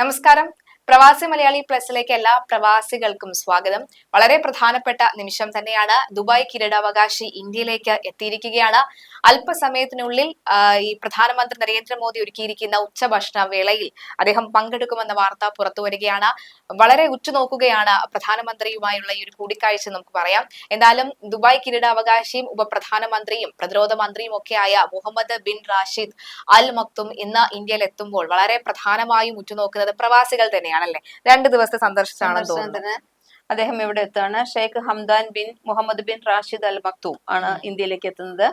നമസ്കാരം. പ്രവാസി മലയാളി പ്ലസിലേക്ക് എല്ലാ പ്രവാസികൾക്കും സ്വാഗതം. വളരെ പ്രധാനപ്പെട്ട നിമിഷം തന്നെയാണ് ദുബായ് കിരീടാവകാശി ഇന്ത്യയിലേക്ക് എത്തിയിരിക്കുകയാണ്. അല്പസമയത്തിനുള്ളിൽ ഈ പ്രധാനമന്ത്രി നരേന്ദ്രമോദി ഒരുക്കിയിരിക്കുന്ന ഉച്ചഭക്ഷണ വേളയിൽ അദ്ദേഹം പങ്കെടുക്കുമെന്ന വാർത്ത പുറത്തു വരികയാണ്. വളരെ ഉറ്റുനോക്കുകയാണ് പ്രധാനമന്ത്രിയുമായുള്ള ഈ ഒരു കൂടിക്കാഴ്ച നമുക്ക് പറയാം. എന്തായാലും ദുബായ് കിരീടാവകാശിയും ഉപപ്രധാനമന്ത്രിയും പ്രതിരോധ മന്ത്രിയും ഒക്കെയായ Mohammed bin Rashid Al Maktoum ഇന്ന് ഇന്ത്യയിൽ എത്തുമ്പോൾ വളരെ പ്രധാനമായും ഉറ്റുനോക്കുന്നത് പ്രവാസികൾ തന്നെയാണല്ലേ രണ്ട് ദിവസത്തെ സന്ദർശിച്ചാണെന്ന് തോന്നുന്നു. അദ്ദേഹം ഇവിടെ എത്താണ് Sheikh Hamdan bin Mohammed bin Rashid Al Maktoum ആണ് ഇന്ത്യയിലേക്ക് എത്തുന്നത്.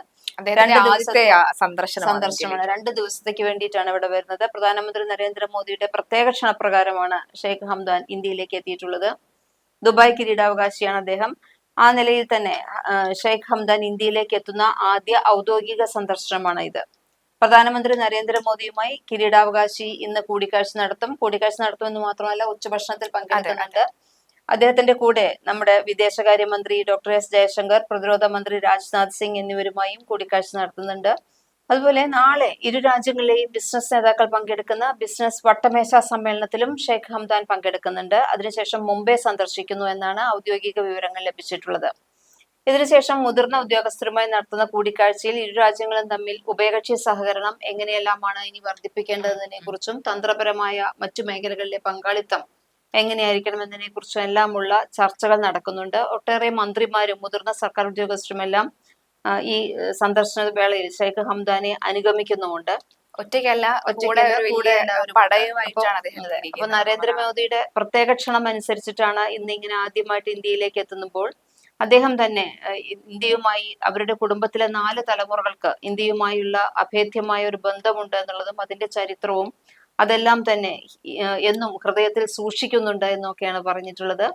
സന്ദർശനമാണ് രണ്ട് ദിവസത്തേക്ക് വേണ്ടിയിട്ടാണ് ഇവിടെ വരുന്നത്. പ്രധാനമന്ത്രി നരേന്ദ്രമോദിയുടെ പ്രത്യേക ക്ഷണപ്രകാരമാണ് ഷെയ്ഖ് ഹംദാൻ ഇന്ത്യയിലേക്ക് എത്തിയിട്ടുള്ളത്. ദുബായ് കിരീടാവകാശിയാണ് അദ്ദേഹം. ആ നിലയിൽ തന്നെ ഷെയ്ഖ് ഹംദാൻ ഇന്ത്യയിലേക്ക് എത്തുന്ന ആദ്യ ഔദ്യോഗിക സന്ദർശനമാണ് ഇത് പ്രധാനമന്ത്രി നരേന്ദ്രമോദിയുമായി കിരീടാവകാശി ഇന്ന് കൂടിക്കാഴ്ച നടത്തും. കൂടിക്കാഴ്ച നടത്തുമെന്ന് മാത്രമല്ല ഉച്ചഭക്ഷണത്തിൽ പങ്കെടുക്കുന്നുണ്ട്. അദ്ദേഹത്തിന്റെ കൂടെ നമ്മുടെ വിദേശകാര്യമന്ത്രി ഡോക്ടർ എസ് ജയശങ്കർ പ്രതിരോധ മന്ത്രി രാജ്നാഥ് സിംഗ് എന്നിവരുമായും കൂടിക്കാഴ്ച നടത്തുന്നുണ്ട്. അതുപോലെ നാളെ ഇരു രാജ്യങ്ങളിലെയും ബിസിനസ് നേതാക്കൾ പങ്കെടുക്കുന്ന ബിസിനസ് വട്ടമേശ സമ്മേളനത്തിലും ഷെയ്ഖ് ഹംദാൻ പങ്കെടുക്കുന്നുണ്ട്. അതിനുശേഷം മുംബൈ സന്ദർശിക്കുന്നു എന്നാണ് ഔദ്യോഗിക വിവരങ്ങൾ ലഭിച്ചിട്ടുള്ളത്. ഇതിനുശേഷം മുതിർന്ന ഉദ്യോഗസ്ഥരുമായി നടത്തുന്ന കൂടിക്കാഴ്ചയിൽ ഇരു രാജ്യങ്ങളും തമ്മിൽ ഉഭയകക്ഷി സഹകരണം എങ്ങനെയെല്ലാമാണ് ഇനി വർദ്ധിപ്പിക്കേണ്ടതിനെ കുറിച്ചും തന്ത്രപരമായ മറ്റു മേഖലകളിലെ പങ്കാളിത്തം എങ്ങനെയായിരിക്കണം എന്നതിനെ കുറിച്ചും എല്ലാമുള്ള ചർച്ചകൾ നടക്കുന്നുണ്ട് ഒട്ടേറെ മന്ത്രിമാരും മുതിർന്ന സർക്കാർ ഉദ്യോഗസ്ഥരുമെല്ലാം എല്ലാം ഈ സന്ദർശന വേളയിൽ ഷെയ്ഖ് ഹംദാനെ അനുഗമിക്കുന്നുമുണ്ട് ഒറ്റയ്ക്കല്ല കൂടെ അപ്പൊ-. നരേന്ദ്രമോദിയുടെ പ്രത്യേക ക്ഷണം അനുസരിച്ചിട്ടാണ് ഇന്ന് ഇങ്ങനെ ആദ്യമായിട്ട് ഇന്ത്യയിലേക്ക് എത്തുമ്പോൾ അദ്ദേഹം തന്നെ ഇന്ത്യയുമായി അവരുടെ കുടുംബത്തിലെ നാല് തലമുറകൾക്ക് ഇന്ത്യയുമായുള്ള അഭേദ്യമായ ഒരു ബന്ധമുണ്ട് എന്നുള്ളതും അതിന്റെ ചരിത്രവും അതെല്ലാം തന്നെ എന്നും ഹൃദയത്തിൽ സൂക്ഷിക്കുന്നുണ്ട് എന്നൊക്കെയാണ് പറഞ്ഞിട്ടുള്ളത്.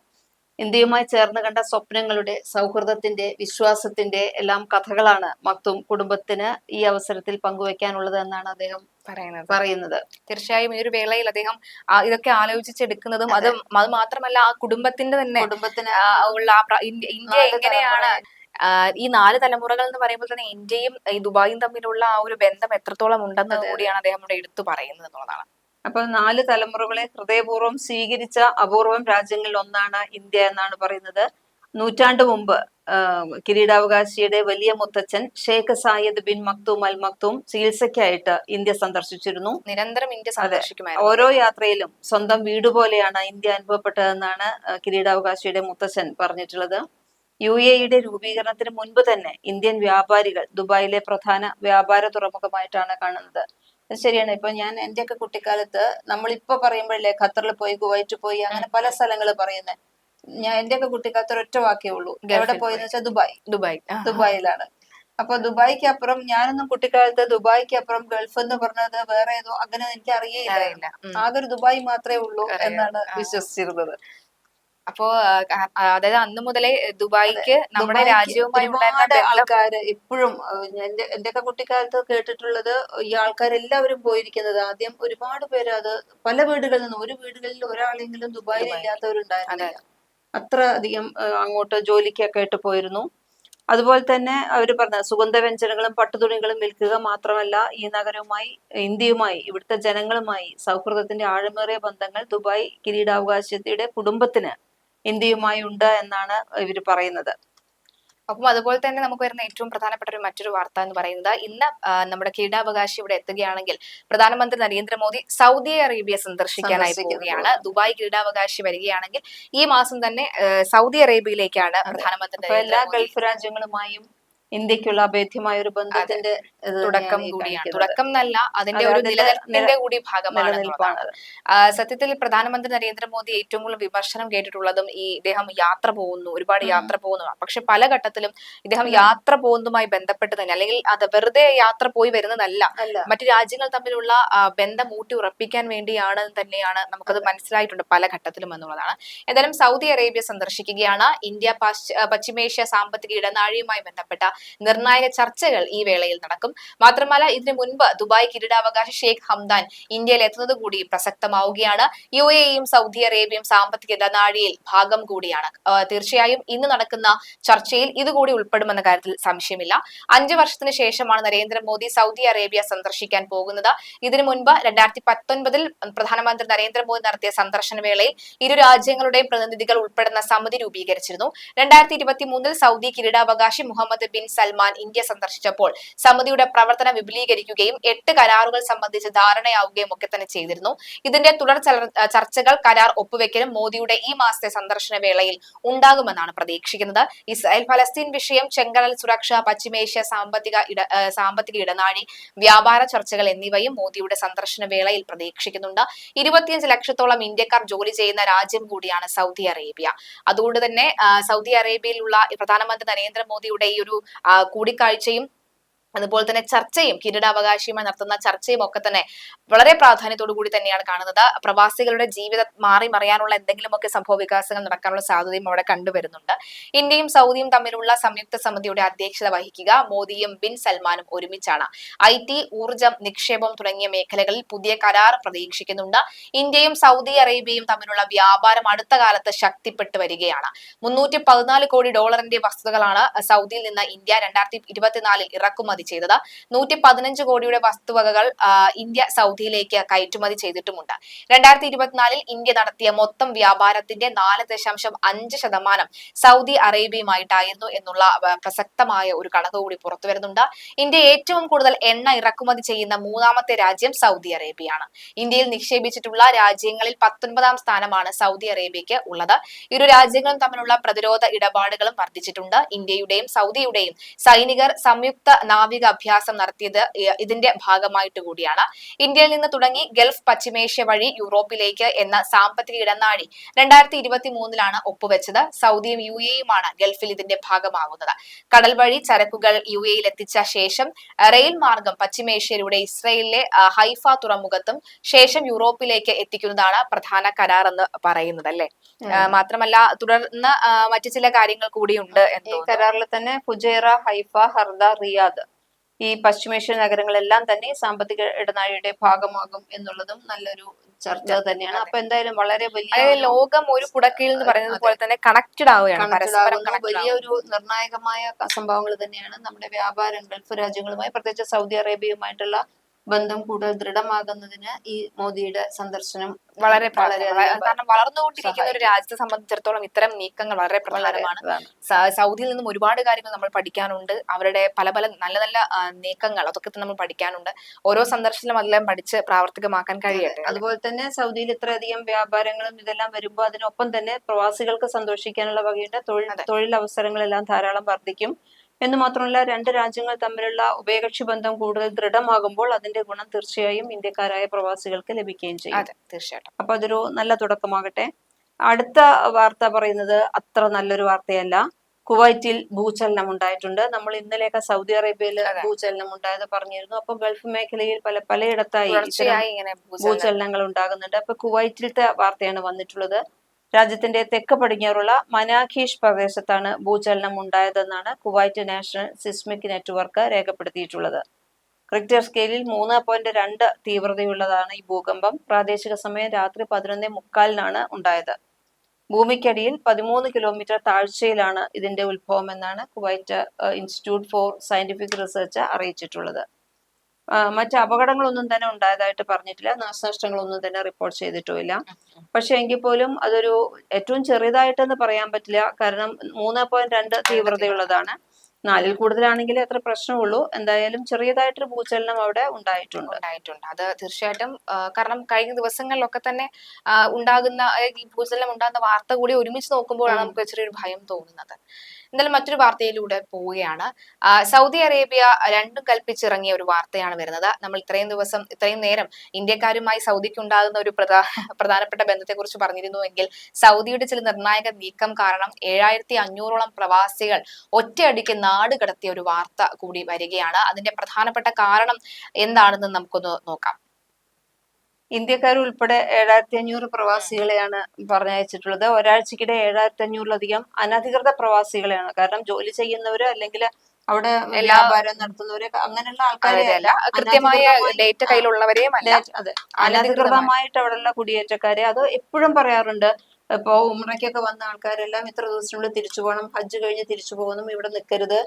ഇന്ത്യയുമായി ചേർന്ന് കണ്ട സ്വപ്നങ്ങളുടെ സൗഹൃദത്തിന്റെ വിശ്വാസത്തിന്റെ എല്ലാം കഥകളാണ് മക്തും കുടുംബത്തിന് ഈ അവസരത്തിൽ പങ്കുവെക്കാനുള്ളത് എന്നാണ് അദ്ദേഹം പറയുന്നത്. പറയുന്നത്. തീർച്ചയായും ഈ ഒരു വേളയിൽ അദ്ദേഹം ഇതൊക്കെ ആലോചിച്ചെടുക്കുന്നതും അത്. അത് മാത്രമല്ല ആ കുടുംബത്തിന്റെ തന്നെ കുടുംബത്തിന് ഉള്ള ഇന്ത്യ എങ്ങനെയാണ് ഈ നാല് തലമുറകൾ എന്ന് പറയുമ്പോൾ തന്നെ ഇന്ത്യയും ഈ ദുബായും തമ്മിലുള്ള ആ ഒരു ബന്ധം എത്രത്തോളം ഉണ്ടെന്ന് കൂടിയാണ് അദ്ദേഹം ഇവിടെ എടുത്തു പറയുന്നത് എന്നുള്ളതാണ്. അപ്പൊ നാല് തലമുറകളെ ഹൃദയപൂർവം സ്വീകരിച്ച അപൂർവം രാജ്യങ്ങളിൽ ഒന്നാണ് ഇന്ത്യ എന്നാണ് പറയുന്നത്. നൂറ്റാണ്ട് മുമ്പ് കിരീടാവകാശിയുടെ വലിയ മുത്തച്ഛൻ Sheikh Saeed bin Maktoum Al Maktoum ചികിത്സയ്ക്കായിട്ട് India സന്ദർശിച്ചിരുന്നു. നിരന്തരം ഇന്ത്യ സന്ദർശിക്കുമായിരുന്നു. ഓരോ യാത്രയിലും സ്വന്തം വീട് പോലെയാണ് ഇന്ത്യ അനുഭവപ്പെട്ടതെന്നാണ് കിരീടാവകാശിയുടെ മുത്തച്ഛൻ പറഞ്ഞിട്ടുള്ളത്. യു എയുടെ രൂപീകരണത്തിന് മുൻപ് തന്നെ ഇന്ത്യൻ വ്യാപാരികൾ ദുബായിലെ പ്രധാന വ്യാപാര തുറമുഖമായിട്ടാണ് കാണുന്നത്. ശരിയാണ്. ഇപ്പൊ ഞാൻ എന്റെയൊക്കെ കുട്ടിക്കാലത്ത് നമ്മളിപ്പോ പറയുമ്പോഴല്ലേ ഖത്തറിൽ പോയി കുവൈറ്റ് പോയി അങ്ങനെ പല സ്ഥലങ്ങൾ പറയുന്നത് ഞാൻ എന്റെ ഒക്കെ കുട്ടിക്കാലത്ത് ഒരൊറ്റ വാക്കേ ഉള്ളൂ. എവിടെ പോയി പോയെന്ന് വെച്ചാൽ ദുബായ്. ദുബായ്. ദുബായിലാണ്. അപ്പൊ ദുബായിക്ക് അപ്പുറം ഞാനൊന്നും കുട്ടിക്കാലത്ത് ദുബായിക്ക് അപ്പുറം ഗൾഫ് എന്ന് പറഞ്ഞത് വേറെ ഏതോ അങ്ങനെ എനിക്ക് അറിയേയില്ല അറിയില്ല. ആകെ ഒരു ദുബായ് മാത്രമേ ഉള്ളൂ എന്നാണ് വിശ്വസിച്ചിരുന്നത്. അപ്പോ അതായത് അന്ന് മുതലേ ദുബായിക്ക് നമ്മുടെ രാജ്യവുമായി ഒരുപാട് ആൾക്കാർ ആൾക്കാര് ഇപ്പോഴും എന്റെ എന്റെയൊക്കെ കുട്ടിക്കാലത്ത് കേട്ടിട്ടുള്ളത് ഈ ആൾക്കാരെല്ലാവരും പോയിരിക്കുന്നത്. ആദ്യം ഒരുപാട് പേര് അത് പല വീടുകളിൽ നിന്നും ഒരു വീടുകളിൽ ഒരാളെങ്കിലും ദുബായിൽ ദുബായിൽ. അത്ര അധികം അങ്ങോട്ട് ജോലിക്കൊക്കെ ആയിട്ട് പോയിരുന്നു. അതുപോലെ തന്നെ അവർ പറഞ്ഞ സുഗന്ധവ്യഞ്ജനങ്ങളും പട്ടുതുണികളും വിൽക്കുക മാത്രമല്ല ഈ നഗരവുമായി ഇന്ത്യയുമായി ഇവിടുത്തെ ജനങ്ങളുമായി സൗഹൃദത്തിന്റെ ആഴമേറിയ ബന്ധങ്ങൾ ദുബായ് കിരീടാവകാശത്തിയുടെ കുടുംബത്തിന് ഇന്ത്യയുമായി ഉണ്ട് എന്നാണ് ഇവർ പറയുന്നത്. അപ്പം അതുപോലെ തന്നെ നമുക്ക് വരുന്ന ഏറ്റവും പ്രധാനപ്പെട്ട ഒരു മറ്റൊരു വാർത്ത എന്ന് പറയുന്നത് ഇന്ന് നമ്മുടെ കിരീടാവകാശി ഇവിടെ എത്തുകയാണെങ്കിൽ പ്രധാനമന്ത്രി നരേന്ദ്രമോദി സൗദി അറേബ്യ സന്ദർശിക്കാനായി പോവുകയാണ്. ദുബായ് കിരീടാവകാശി വരികയാണെങ്കിൽ ഈ മാസം തന്നെ സൗദി അറേബ്യയിലേക്കാണ് പ്രധാനമന്ത്രി എല്ലാ ഗൾഫ് രാജ്യങ്ങളുമായും ഇന്ത്യക്കുള്ള അഭേദ്യമായ ഒരു ബന്ധത്തിന്റെ തുടക്കം കൂടിയാണ്. തുടക്കം എന്നല്ല അതിന്റെ ഒരു നിലനിൽപ്പിന്റെ കൂടി ഭാഗമാണ് സത്യത്തിൽ പ്രധാനമന്ത്രി നരേന്ദ്രമോദി ഏറ്റവും കൂടുതൽ വിമർശനം കേട്ടിട്ടുള്ളതും ഈ ഇദ്ദേഹം യാത്ര പോകുന്നു ഒരുപാട് യാത്ര പോകുന്നു പക്ഷെ പല ഘട്ടത്തിലും ഇദ്ദേഹം യാത്ര പോകുന്നതുമായി ബന്ധപ്പെട്ട് തന്നെ അല്ലെങ്കിൽ അത് വെറുതെ യാത്ര പോയി വരുന്നതല്ല. മറ്റു രാജ്യങ്ങൾ തമ്മിലുള്ള ബന്ധം ഊട്ടി ഉറപ്പിക്കാൻ വേണ്ടിയാണ് തന്നെയാണ് നമുക്കത് മനസ്സിലായിട്ടുണ്ട് പല ഘട്ടത്തിലും എന്നുള്ളതാണ്. എന്തായാലും സൗദി അറേബ്യ സന്ദർശിക്കുകയാണ്. ഇന്ത്യ പശ്ചിമേഷ്യ സാമ്പത്തിക ഇടനാഴിയുമായി ബന്ധപ്പെട്ട നിർണായക ചർച്ചകൾ ഈ വേളയിൽ നടക്കും. മാത്രമല്ല ഇതിനു മുൻപ് ദുബായ് കിരീടാവകാശ ഷെയ്ഖ് ഹംദാൻ ഇന്ത്യയിൽ എത്തുന്നത് കൂടി പ്രസക്തമാവുകയാണ്. യു എയും സൗദി അറേബ്യയും സാമ്പത്തിക ഇടനാഴിയിൽ ഭാഗം കൂടിയാണ്. തീർച്ചയായും ഇന്ന് നടക്കുന്ന ചർച്ചയിൽ ഇതുകൂടി ഉൾപ്പെടുമെന്ന കാര്യത്തിൽ സംശയമില്ല. അഞ്ചു വർഷത്തിന് ശേഷമാണ് നരേന്ദ്രമോദി സൗദി അറേബ്യ സന്ദർശിക്കാൻ പോകുന്നത്. ഇതിനു മുൻപ് രണ്ടായിരത്തി പത്തൊൻപതിൽ പ്രധാനമന്ത്രി നരേന്ദ്രമോദി നടത്തിയ സന്ദർശന വേളയിൽ ഇരു രാജ്യങ്ങളുടെയും പ്രതിനിധികൾ ഉൾപ്പെടുന്ന സമിതി രൂപീകരിച്ചിരുന്നു. രണ്ടായിരത്തി ഇരുപത്തി മൂന്നിൽ സൗദി കിരീടാവകാശി മുഹമ്മദ് ബിൻ സൽമാൻ ഇന്ത്യ സന്ദർശിച്ചപ്പോൾ സമിതിയുടെ പ്രവർത്തനം വിപുലീകരിക്കുകയും എട്ട് കരാറുകൾ സംബന്ധിച്ച് ധാരണയാവുകയും ഒക്കെ തന്നെ ചെയ്തിരുന്നു. ഇതിന്റെ തുടർ ചർച്ചകൾ കരാർ ഒപ്പുവെക്കലും മോദിയുടെ ഈ മാസത്തെ സന്ദർശന വേളയിൽ ഉണ്ടാകുമെന്നാണ് പ്രതീക്ഷിക്കുന്നത്. ഇസ്രായേൽ ഫലസ്തീൻ വിഷയം ചെങ്കടൽ സുരക്ഷ പശ്ചിമേഷ്യ സാമ്പത്തിക ഇട സാമ്പത്തിക ഇടനാഴി വ്യാപാര ചർച്ചകൾ എന്നിവയും മോദിയുടെ സന്ദർശന വേളയിൽ പ്രതീക്ഷിക്കുന്നുണ്ട്. ഇരുപത്തിയഞ്ച് ലക്ഷത്തോളം ഇന്ത്യക്കാർ ജോലി ചെയ്യുന്ന രാജ്യം കൂടിയാണ് സൗദി അറേബ്യ. അതുകൊണ്ട് തന്നെ സൗദി അറേബ്യയിലുള്ള പ്രധാനമന്ത്രി നരേന്ദ്രമോദിയുടെ ഈ ഒരു കൂടിക്കാഴ്ചയും അതുപോലെ തന്നെ ചർച്ചയും കിരീടാവകാശിയുമായി നടത്തുന്ന ചർച്ചയും ഒക്കെ തന്നെ വളരെ പ്രാധാന്യത്തോടു കൂടി തന്നെയാണ് കാണുന്നത്. പ്രവാസികളുടെ ജീവിതം മാറി മറിയാനുള്ള എന്തെങ്കിലുമൊക്കെ സംഭവ വികാസങ്ങൾ നടക്കാനുള്ള സാധ്യതയും അവിടെ കണ്ടുവരുന്നുണ്ട് ഇന്ത്യയും സൗദിയും തമ്മിലുള്ള സംയുക്ത സമിതിയുടെ അധ്യക്ഷത വഹിക്കുക മോദിയും ബിൻ സൽമാനും ഒരുമിച്ചാണ്. ഐ ടി ഊർജം നിക്ഷേപം തുടങ്ങിയ മേഖലകളിൽ പുതിയ കരാർ പ്രതീക്ഷിക്കുന്നുണ്ട്. ഇന്ത്യയും സൗദി അറേബ്യയും തമ്മിലുള്ള വ്യാപാരം അടുത്ത കാലത്ത് ശക്തിപ്പെട്ടു വരികയാണ്. മുന്നൂറ്റി പതിനാല് കോടി ഡോളറിന്റെ വസ്തുതകളാണ് സൗദിയിൽ നിന്ന് ഇന്ത്യ രണ്ടായിരത്തി ഇരുപത്തിനാലിൽ ഇറക്കുമതി ചെയ്തത്. നൂറ്റി പതിനഞ്ച് കോടിയുടെ വസ്തുവകകൾ ഇന്ത്യ സൗദിയിലേക്ക് കയറ്റുമതി ചെയ്തിട്ടുമുണ്ട്. രണ്ടായിരത്തി ഇരുപത്തിനാലിൽ ഇന്ത്യ നടത്തിയ മൊത്തം വ്യാപാരത്തിന്റെ നാല് ദശാംശം അഞ്ച് ശതമാനം സൗദി അറേബ്യയുമായിട്ടായിരുന്നു എന്നുള്ള പ്രസക്തമായ ഒരു കണക്ക് കൂടി പുറത്തു വരുന്നുണ്ട്. ഇന്ത്യ ഏറ്റവും കൂടുതൽ എണ്ണ ഇറക്കുമതി ചെയ്യുന്ന മൂന്നാമത്തെ രാജ്യം സൗദി അറേബ്യയാണ്. ഇന്ത്യയിൽ നിക്ഷേപിച്ചിട്ടുള്ള രാജ്യങ്ങളിൽ പത്തൊൻപതാം സ്ഥാനമാണ് സൗദി അറേബ്യയ്ക്ക് ഉള്ളത്. ഇരു രാജ്യങ്ങളും തമ്മിലുള്ള പ്രതിരോധ ഇടപാടുകളും വർദ്ധിച്ചിട്ടുണ്ട്. ഇന്ത്യയുടെയും സൗദിയുടെയും സൈനികർ സംയുക്ത നാവിക അഭ്യാസം നടത്തിയത് ഇതിന്റെ ഭാഗമായിട്ട് കൂടിയാണ്. ഇന്ത്യയിൽ നിന്ന് തുടങ്ങി ഗൾഫ് പശ്ചിമേഷ്യ വഴി യൂറോപ്പിലേക്ക് എന്ന സാമ്പത്തിക ഇടനാഴി രണ്ടായിരത്തി ഇരുപത്തി മൂന്നിലാണ് ഒപ്പുവെച്ചത്. സൗദിയും യു എയുമാണ് ഗൾഫിൽ ഇതിന്റെ ഭാഗമാകുന്നത്. കടൽ വഴി ചരക്കുകൾ യു എയിൽ എത്തിച്ച ശേഷം റെയിൽ മാർഗം പശ്ചിമേഷ്യയിലൂടെ ഇസ്രയേലിലെ ഹൈഫ തുറമുഖത്തും ശേഷം യൂറോപ്പിലേക്ക് എത്തിക്കുന്നതാണ് പ്രധാന കരാർ എന്ന് പറയുന്നത് അല്ലെ? മാത്രമല്ല തുടർന്ന് മറ്റു ചില കാര്യങ്ങൾ കൂടിയുണ്ട് ഈ കരാറിൽ തന്നെ ഫുജൈറ ഹൈഫ ഹർദ റിയാദ് ഈ പശ്ചിമേഷ്യ നഗരങ്ങളെല്ലാം തന്നെ സാമ്പത്തിക ഇടനാഴിയുടെ ഭാഗമാകും എന്നുള്ളതും നല്ലൊരു ചർച്ച തന്നെയാണ്. അപ്പൊ എന്തായാലും വളരെ വലിയ ലോകം ഒരു കുടക്കീഴിൽ എന്ന് പറയുന്നത് പോലെ തന്നെ കണക്റ്റഡ് ആവുകയാണ്. വലിയ ഒരു നിർണായകമായ സംഭവങ്ങൾ തന്നെയാണ് നമ്മുടെ വ്യാപാരം ഗൾഫ് രാജ്യങ്ങളുമായി പ്രത്യേകിച്ച് സൗദി അറേബ്യയുമായിട്ടുള്ള ബന്ധം കൂടുതൽ ദൃഢമാകുന്നതിന് ഈ മോദിയുടെ സന്ദർശനം വളരെ കാരണം വളർന്നുകൊണ്ടിരിക്കുന്ന ഒരു. രാജ്യത്തെ സംബന്ധിച്ചിടത്തോളം ഇത്തരം നീക്കങ്ങൾ വളരെ പ്രധാനമാണ്. സൗദിയിൽ നിന്നും ഒരുപാട് കാര്യങ്ങൾ നമ്മൾ പഠിക്കാനുണ്ട്. അവരുടെ പല പല നല്ല നല്ല നീക്കങ്ങൾ അതൊക്കെ നമ്മൾ പഠിക്കാനുണ്ട്. ഓരോ സന്ദർശനം അതെല്ലാം പഠിച്ച് പ്രാവർത്തികമാക്കാൻ കഴിയട്ടെ. അതുപോലെ തന്നെ സൗദിയിൽ ഇത്രയധികം വ്യാപാരങ്ങളും ഇതെല്ലാം വരുമ്പോൾ അതിനൊപ്പം തന്നെ പ്രവാസികൾക്ക് സന്തോഷിക്കാനുള്ള വകയുണ്ട്. തൊഴിൽ. തൊഴിലവസരങ്ങളെല്ലാം ധാരാളം വർദ്ധിക്കും. എന്ന് മാത്രമല്ല രണ്ട് രാജ്യങ്ങൾ തമ്മിലുള്ള ഉഭയകക്ഷി ബന്ധം കൂടുതൽ ദൃഢമാകുമ്പോൾ അതിന്റെ ഗുണം തീർച്ചയായും ഇന്ത്യക്കാരായ പ്രവാസികൾക്ക് ലഭിക്കുകയും ചെയ്യും. തീർച്ചയായിട്ടും. അപ്പൊ അതൊരു നല്ല തുടക്കമാകട്ടെ. അടുത്ത വാർത്ത പറയുന്നത് അത്ര നല്ലൊരു വാർത്തയല്ല. കുവൈറ്റിൽ ഭൂചലനം ഉണ്ടായിട്ടുണ്ട്. നമ്മൾ ഇന്നലെയൊക്കെ സൗദി അറേബ്യയിൽ. ഭൂചലനം ഉണ്ടായത് പറഞ്ഞിരുന്നു. അപ്പൊ ഗൾഫ് മേഖലയിൽ പല പലയിടത്തായി ഭൂചലനങ്ങൾ ഉണ്ടാകുന്നുണ്ട്. അപ്പൊ കുവൈറ്റിലത്തെ വാർത്തയാണ് വന്നിട്ടുള്ളത്. രാജ്യത്തിന്റെ തെക്ക് പടിഞ്ഞാറുള്ള മനാഖീഷ് പ്രദേശത്താണ് ഭൂചലനം ഉണ്ടായതെന്നാണ് കുവൈറ്റ് നാഷണൽ സിസ്മിക് നെറ്റ്വർക്ക് രേഖപ്പെടുത്തിയിട്ടുള്ളത്. റിക്ടർ സ്കെയിലിൽ മൂന്ന് പോയിന്റ് രണ്ട് തീവ്രതയുള്ളതാണ് ഈ ഭൂകമ്പം. പ്രാദേശിക സമയം രാത്രി പതിനൊന്നേ മുക്കാലിനാണ് ഉണ്ടായത്. ഭൂമിക്കടിയിൽ പതിമൂന്ന് കിലോമീറ്റർ താഴ്ചയിലാണ് ഇതിന്റെ ഉത്ഭവം എന്നാണ് Kuwait Institute for Scientific Research അറിയിച്ചിട്ടുള്ളത്. മറ്റ് അപകടങ്ങളൊന്നും തന്നെ ഉണ്ടായതായിട്ട് പറഞ്ഞിട്ടില്ല. നാശനഷ്ടങ്ങളൊന്നും തന്നെ റിപ്പോർട്ട് ചെയ്തിട്ടുമില്ല. പക്ഷെ എങ്കിൽ പോലും അതൊരു ഏറ്റവും ചെറിയതായിട്ടെന്ന് പറയാൻ പറ്റില്ല. കാരണം മൂന്ന് പോയിന്റ് രണ്ട് തീവ്രതയുള്ളതാണ്. നാലിൽ കൂടുതലാണെങ്കിൽ അത്ര പ്രശ്നമുള്ളൂ. എന്തായാലും ചെറിയതായിട്ടൊരു ഭൂചലനം അവിടെ ഉണ്ടായിട്ടുണ്ട്. ഉണ്ടായിട്ടുണ്ട്. അത് തീർച്ചയായിട്ടും കാരണം കഴിഞ്ഞ ദിവസങ്ങളിലൊക്കെ തന്നെ ഉണ്ടാകുന്ന ഈ ഭൂചലനം ഉണ്ടാകുന്ന വാർത്ത കൂടി ഒരുമിച്ച് നോക്കുമ്പോഴാണ് നമുക്ക് ചെറിയൊരു ഭയം തോന്നുന്നത്. എന്തായാലും മറ്റൊരു വാർത്തയിലൂടെ പോവുകയാണ്. സൗദി അറേബ്യ രണ്ടും കൽപ്പിച്ചിറങ്ങിയ ഒരു വാർത്തയാണ് വരുന്നത്. നമ്മൾ ഇത്രയും ദിവസം ഇത്രയും നേരം ഇന്ത്യക്കാരുമായി സൗദിക്ക് ഉണ്ടാകുന്ന ഒരു പ്രധാ പ്രധാനപ്പെട്ട ബന്ധത്തെക്കുറിച്ച് പറഞ്ഞിരുന്നുവെങ്കിൽ സൗദിയുടെ ചില നിർണായക നീക്കം കാരണം ഏഴായിരത്തി അഞ്ഞൂറോളം പ്രവാസികൾ ഒറ്റയടിക്ക് നാട് കടത്തിയ ഒരു വാർത്ത കൂടി വരികയാണ്. അതിന്റെ പ്രധാനപ്പെട്ട കാരണം എന്താണെന്ന് നമുക്കൊന്ന് നോക്കാം. ഇന്ത്യക്കാർ ഉൾപ്പെടെ ഏഴായിരത്തി അഞ്ഞൂറ് പ്രവാസികളെയാണ് പറഞ്ഞയച്ചിട്ടുള്ളത്. ഒരാഴ്ചക്കിടെ ഏഴായിരത്തി അഞ്ഞൂറിലധികം അനധികൃത പ്രവാസികളെയാണ്. കാരണം ജോലി ചെയ്യുന്നവരോ അല്ലെങ്കിൽ അവിടെ വ്യാപാരം നടത്തുന്നവരെ അങ്ങനെയുള്ള ആൾക്കാരെയല്ല കൃത്യമായ ഡേറ്റ കയ്യിലുള്ളവരെയും അതെ. അനധികൃതമായിട്ട് അവിടെയുള്ള കുടിയേറ്റക്കാരെ അത് എപ്പോഴും പറയാറുണ്ട്. ഇപ്പോ ഉമ്രയ്ക്കൊക്കെ വന്ന ആൾക്കാരെല്ലാം ഇത്ര ദിവസത്തിനുള്ളിൽ തിരിച്ചു പോകണം ഹജ്ജ് കഴിഞ്ഞ് തിരിച്ചു പോകണം ഇവിടെ നിൽക്കരുത്.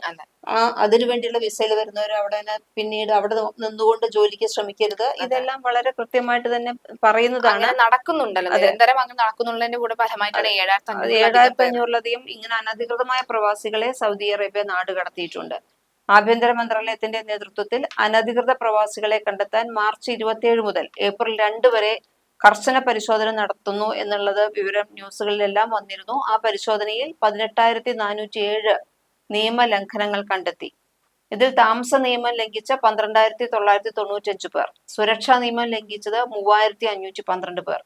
ആ അതിനു വേണ്ടിയുള്ള വിസയിൽ വരുന്നവർ അവിടെ തന്നെ പിന്നീട് അവിടെ നിന്നുകൊണ്ട് ജോലിക്ക് ശ്രമിക്കരുത്. ഇതെല്ലാം വളരെ കൃത്യമായിട്ട് തന്നെ പറയുന്നതാണ്. നടക്കുന്നുണ്ടല്ലോ. നിരന്തരം അങ്ങനെ നടക്കുന്നുള്ളതിന്റെ കൂടെ ഫലമായിട്ടാണ് ഏഴായിരത്തി അഞ്ഞൂറിലധികം ഇങ്ങനെ അനധികൃതമായ പ്രവാസികളെ സൗദി അറേബ്യ നാട് കടത്തിയിട്ടുണ്ട്. ആഭ്യന്തര മന്ത്രാലയത്തിന്റെ നേതൃത്വത്തിൽ അനധികൃത പ്രവാസികളെ കണ്ടെത്താൻ മാർച്ച് ഇരുപത്തിയേഴ് മുതൽ ഏപ്രിൽ രണ്ട് വരെ കർശന പരിശോധന നടത്തുന്നു എന്നുള്ളത് വിവരം ന്യൂസുകളിലെല്ലാം വന്നിരുന്നു. ആ പരിശോധനയിൽ പതിനെട്ടായിരത്തി നാനൂറ്റി ഏഴ് നിയമലംഘനങ്ങൾ കണ്ടെത്തി. ഇതിൽ താമസ നിയമം ലംഘിച്ച പന്ത്രണ്ടായിരത്തി തൊള്ളായിരത്തി തൊണ്ണൂറ്റഞ്ച് പേർ. സുരക്ഷാ നിയമം ലംഘിച്ചത് മൂവായിരത്തി അഞ്ഞൂറ്റി പന്ത്രണ്ട് പേർ.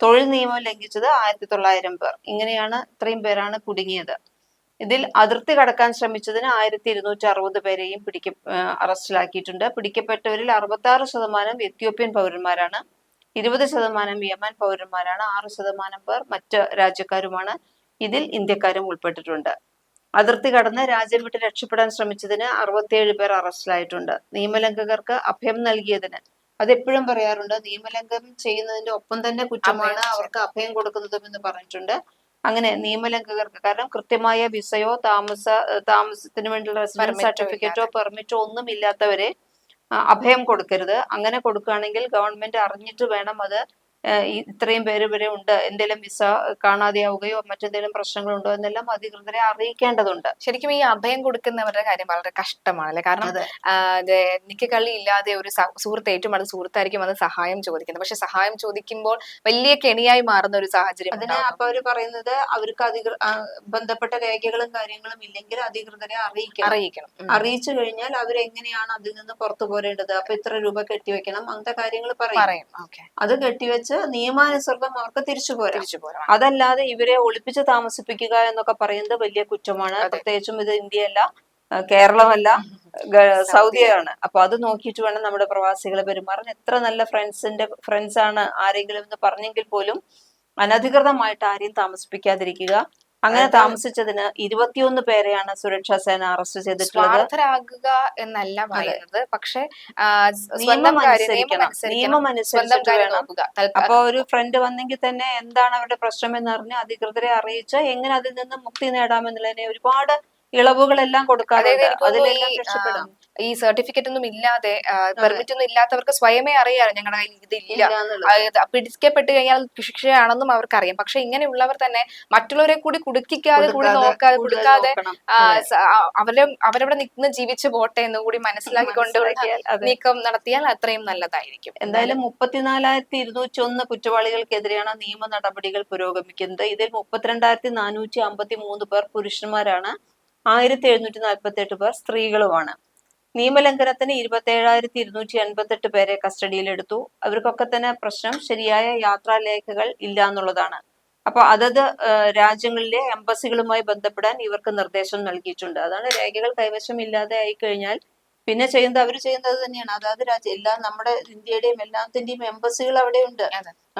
തൊഴിൽ നിയമം ലംഘിച്ചത് ആയിരത്തി തൊള്ളായിരം പേർ. ഇങ്ങനെയാണ് ഇത്രയും പേരാണ് കുടുങ്ങിയത്. ഇതിൽ അതിർത്തി കടക്കാൻ ശ്രമിച്ചതിന് ആയിരത്തി ഇരുന്നൂറ്റി അറുപത് പേരെയും പിടിക്ക അറസ്റ്റിലാക്കിയിട്ടുണ്ട്. പിടിക്കപ്പെട്ടവരിൽ അറുപത്തി ആറ് ശതമാനം എത്യോപ്യൻ പൗരന്മാരാണ്. ഇരുപത് ശതമാനം യമൻ പൗരന്മാരാണ് ആറ് ശതമാനം പേർ മറ്റ് രാജ്യക്കാരുമാണ്. ഇതിൽ ഇന്ത്യക്കാരും ഉൾപ്പെട്ടിട്ടുണ്ട്. അതിർത്തി കടന്ന് രാജ്യം വിട്ട് രക്ഷപ്പെടാൻ ശ്രമിച്ചതിന് അറുപത്തിയേഴ് പേർ അറസ്റ്റിലായിട്ടുണ്ട്. നിയമലംഘകർക്ക് അഭയം നൽകിയതിന്. അതെപ്പോഴും പറയാറുണ്ട് നിയമലംഘനം ചെയ്യുന്നതിന്റെ ഒപ്പം തന്നെ കുറ്റമാണ് അവർക്ക് അഭയം കൊടുക്കുന്നതും എന്ന് പറഞ്ഞിട്ടുണ്ട്. അങ്ങനെ നിയമലംഘകർക്ക് കാരണം കൃത്യമായ വിസയോ താമസ താമസത്തിന് വേണ്ടിയുള്ള റെസിഡൻസ് സർട്ടിഫിക്കറ്റോ പെർമിറ്റോ ഒന്നും ഇല്ലാത്തവരെ അഭയം കൊടുക്കരുത്. അങ്ങനെ കൊടുക്കുകയാണെങ്കിൽ ഗവൺമെന്റ് അറിഞ്ഞിട്ട് വേണം അത് ഇത്രയും പേര് ഇവരെ ഉണ്ട്. എന്തെങ്കിലും വിസ കാണാതെയാവുകയോ മറ്റെന്തെങ്കിലും പ്രശ്നങ്ങളുണ്ടോ എന്നെല്ലാം അധികൃതരെ അറിയിക്കേണ്ടതുണ്ട്. ശരിക്കും ഈ അഭയം കൊടുക്കുന്നവരുടെ കാര്യം വളരെ കഷ്ടമാണ് കഷ്ടമാണല്ലേ കാരണം. നിക്ക് കള്ളി ഇല്ലാതെ ഒരു സുഹൃത്ത് ഏറ്റവും അടുത്ത സുഹൃത്തായിരിക്കും അത് സഹായം ചോദിക്കുന്നത്. പക്ഷെ സഹായം ചോദിക്കുമ്പോൾ വലിയ കെണിയായി മാറുന്ന ഒരു സാഹചര്യം അതിന്. അപ്പൊ അവർ പറയുന്നത് അവർക്ക് അധികൃ ബന്ധപ്പെട്ട രേഖകളും കാര്യങ്ങളും ഇല്ലെങ്കിൽ അധികൃതരെ അറിയിക്കണം. അറിയിക്കണം. അറിയിച്ചു കഴിഞ്ഞാൽ അവരെങ്ങനെയാണ് അതിൽ നിന്ന് പുറത്തു പോരേണ്ടത്? അപ്പൊ ഇത്ര രൂപ കെട്ടിവെക്കണം? അങ്ങനത്തെ കാര്യങ്ങൾ പറയും. അത് കെട്ടിവെച്ച് നിയമാനുസൃതം അവർക്ക് തിരിച്ചു പോരാ. അതല്ലാതെ ഇവരെ ഒളിപ്പിച്ച് താമസിപ്പിക്കുക എന്നൊക്കെ പറയുന്നത് വലിയ കുറ്റമാണ്. പ്രത്യേകിച്ചും ഇത് ഇന്ത്യയല്ല കേരളമല്ല സൗദിയാണ്. അപ്പൊ അത് നോക്കിയിട്ട് വേണം നമ്മുടെ പ്രവാസികളെ പെരുമാറാൻ. എത്ര നല്ല ഫ്രണ്ട്സിന്റെ ഫ്രണ്ട്സ് ആണ് ആരെങ്കിലും എന്ന് പറഞ്ഞെങ്കിൽ പോലും അനധികൃതമായിട്ട് ആരെയും താമസിപ്പിക്കാതിരിക്കുക. അങ്ങനെ താമസിച്ചതിന് ഇരുപത്തിയൊന്ന് പേരെയാണ് സുരക്ഷാ സേന അറസ്റ്റ് ചെയ്തിട്ടുള്ളത്. എന്നല്ല പറയുന്നത്. പക്ഷെ നിയമം നിയമം അനുസരിക്കണം. അനുസരിക്കണം. നിയമം അനുസരിച്ചിട്ട് വേണം. അപ്പൊ ഒരു ഫ്രണ്ട് വന്നെങ്കിൽ തന്നെ എന്താണ് അവരുടെ പ്രശ്നം എന്ന് അറിഞ്ഞ് അധികൃതരെ അറിയിച്ച് എങ്ങനെ അതിൽ നിന്ന് മുക്തി നേടാമെന്നുള്ളതിനെ ഒരുപാട് ഇളവുകളെല്ലാം കൊടുക്കാറുണ്ട്. അതിലെല്ലാം രക്ഷപ്പെടാം. ഈ സർട്ടിഫിക്കറ്റ് ഒന്നും ഇല്ലാതെ പെർമിറ്റ് ഒന്നും ഇല്ലാത്തവർക്ക് സ്വയമേ അറിയാം ഞങ്ങളുടെ കയ്യിൽ ഇതില്ല. പിടിക്കപ്പെട്ട് കഴിഞ്ഞാൽ ശിക്ഷയാണെന്നും അവർക്കറിയാം. പക്ഷെ ഇങ്ങനെയുള്ളവർ തന്നെ മറ്റുള്ളവരെ കൂടി കുടുക്കിക്കാതെ കൂടി നോക്കാതെ കുടുക്കാതെ അവരെ അവരവിടെ നിന്ന് ജീവിച്ച് പോട്ടെ എന്ന് കൂടി മനസ്സിലാക്കിക്കൊണ്ട്. നീക്കം നടത്തിയാൽ അത്രയും നല്ലതായിരിക്കും. എന്തായാലും മുപ്പത്തിനാലായിരത്തി ഇരുന്നൂറ്റി ഒന്ന് കുറ്റവാളികൾക്കെതിരെയാണ് നിയമ നടപടികൾ പുരോഗമിക്കുന്നത്. ഇതിൽ മുപ്പത്തിരണ്ടായിരത്തി നാനൂറ്റി അമ്പത്തി മൂന്ന് പേർ പുരുഷന്മാരാണ്. ആയിരത്തി എഴുന്നൂറ്റി നാൽപ്പത്തി എട്ട് പേർ സ്ത്രീകളുമാണ്. നിയമലംഘനത്തിന് ഇരുപത്തി ഏഴായിരത്തി ഇരുന്നൂറ്റി അൻപത്തെട്ട് പേരെ കസ്റ്റഡിയിലെടുത്തു. അവർക്കൊക്കെ തന്നെ പ്രശ്നം ശരിയായ യാത്രാലേഖകൾ ഇല്ല എന്നുള്ളതാണ് അപ്പൊ അതത് രാജ്യങ്ങളിലെ എംബസികളുമായി ബന്ധപ്പെടാൻ ഇവർക്ക് നിർദ്ദേശം നൽകിയിട്ടുണ്ട്. അതാണ് രേഖകൾ കൈവശം ഇല്ലാതെ ആയി കഴിഞ്ഞാൽ പിന്നെ ചെയ്യുന്നത് അവർ ചെയ്യുന്നത് തന്നെയാണ്. അതാത് രാജ്യം എല്ലാം നമ്മുടെ ഇന്ത്യയുടെയും എല്ലാത്തിന്റെയും എംബസികൾ അവിടെ ഉണ്ട്